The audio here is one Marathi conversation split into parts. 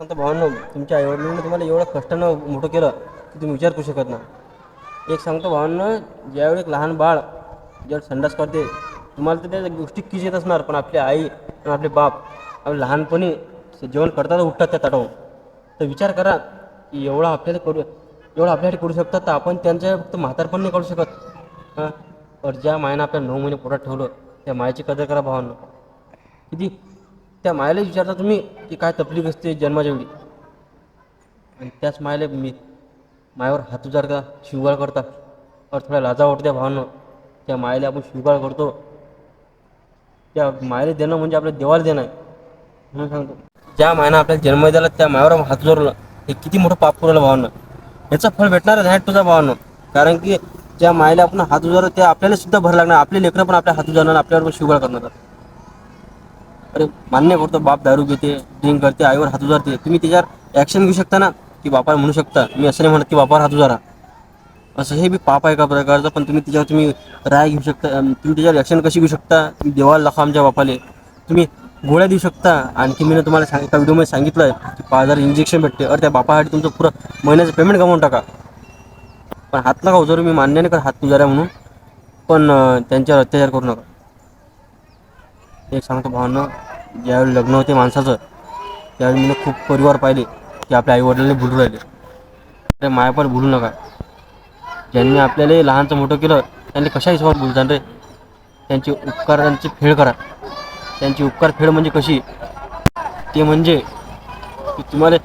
आता भावांनो तुमच्या आईवडिलांनी तुम्हाला एवढं कष्टानं मोठं केलं की तुम्ही विचार करू शकत ना एक सांगतो भावांनो ज्यावेळी एक लहान बाळ ज्यावेळी संडास करते तुम्हाला तर त्या गोष्टी किस येत असणार पण आपली आई आणि आपले बाप आपले लहानपणी जेवण करतात उठतात त्या ताटावून तर विचार करा की एवढा आपल्याला करू एवढं आपल्यासाठी करू शकतात तर आपण त्यांच्या फक्त म्हातारपण नाही करू शकत. हां? पण ज्या मायनं आपल्याला नऊ महिने पोटात ठेवलं त्या मायाची कदर करा भावांना. किती त्या मायला विचारता तुम्ही की काय तकलीफ असते जन्माच्या वेळी? आणि त्याच मायला मी मायावर हात उजारता शिवगाळ करता. और थोड्या लाजा वाटत्या भावानं. त्या मायला आपण शिवगाळ करतो. त्या मायला देणं म्हणजे आपल्या देवाला देणं आहे. म्हणून सांगतो. ज्या मायनं आपल्याला जन्म दिला त्या मायावर हात उजारलं हे किती मोठं पाप पुरवलं भावानं. याचं फळ भेटणारच आहे तुझा भावानं. कारण की ज्या मायला आपण हात उजारलं त्या आपल्याला सुद्धा भर लागणार. आपले लेकरं पण आपल्या हात उजारणार आपल्यावर पण शिवगाळ करणार. अरे मान्य करतो बाप दारू घेते ड्रिंक करते आईवर हात उजारते तुम्ही त्याच्यावर ॲक्शन घेऊ शकता ना? की बापा म्हणू शकता. मी असं नाही म्हणत की बापावर हात उजारा असं हे बी पाप आहे का प्रकारचं? पण तुम्ही त्याच्यावर तुम्ही राय घेऊ शकता. तुम्ही त्याच्यावर ॲक्शन कशी घेऊ शकता? तुम्ही देवाला लखा आमच्या बापाले. तुम्ही गोळ्या देऊ शकता. आणखी मी तुम्हाला सांग एका व्हिडिओमध्ये सांगितलं आहे की पाच हजार इंजेक्शन भेटते. अरे त्या बापासाठी तुमचं पुरं महिन्याचं पेमेंट कमावून टाका. पण हात नका उजारू मी मान्य नाही कर हात उजाऱ्या म्हणून. पण त्यांच्यावर अत्याचार करू नका. एक सांगतो भावना ज्यावेळी लग्न होते माणसाचं त्यावेळी मी खूप परिवार पाहिले की आपल्या आईवडिलांनी भुलू राहिले. अरे माया पण भुलू नका. ज्यांनी आपल्याला लहानचं मोठं केलं त्यांनी कशा हिशोबात भुलतात रे. त्यांचे उपकारांची फेड करा. त्यांची उपकार फेड म्हणजे कशी? ते म्हणजे की तुम्हाला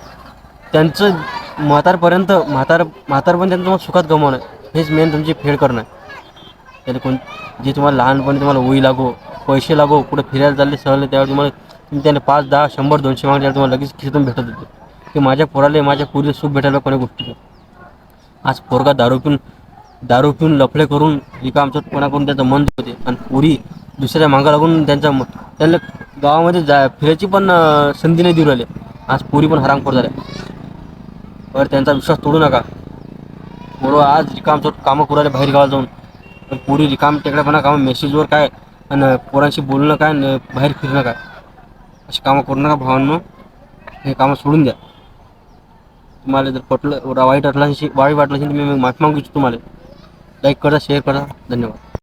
त्यांचं म्हातारपर्यंत म्हातार म्हातारपण त्यांचं तुम्हाला सुखात गमावणं. हेच मेन तुमची फेड करणं. त्याने कोण जे तुम्हाला लहानपणी तुम्हाला ओई लागो पैसे लागो कुठं फिरायला चालले सहल त्यावर तुम्हाला तुम्ही त्याने पाच दहा शंभर दोनशे मागले तुम्हाला लगेच खिशातून भेटत होते. की माझ्या पोराला माझ्या पुरीला सुख भेटायला कोणी गोष्टीचं आज पोरगा दारू पिऊन दारू पिऊन लफडे करून रिकामचं कोणाकडून त्याचं मन होते आणि पुरी दुसऱ्या मागा लागून त्यांचा त्यांना गावामध्ये जा फिरायची पण संधी नाही देऊ राहिले. आज पुरी पण हरामखोर झाल्या. बरं त्यांचा विश्वास तोडू नका. पोरं आज रिकामचोट कामं करू बाहेर गावाला जाऊन. पुरी रिकाम टेकड्यापणा कामं मेसेजवर काय आणि पोरांशी बोलणं काय आणि बाहेर फिरणं काय अशी कामं करू नका भावांनो. हे कामं सोडून द्या. तुम्हाला जर पटलं वाईट वाटलं वाईट वाटलं असेल तर मी माफी मागू इच्छितो तुम्हाला. लाईक करा शेअर करा. धन्यवाद.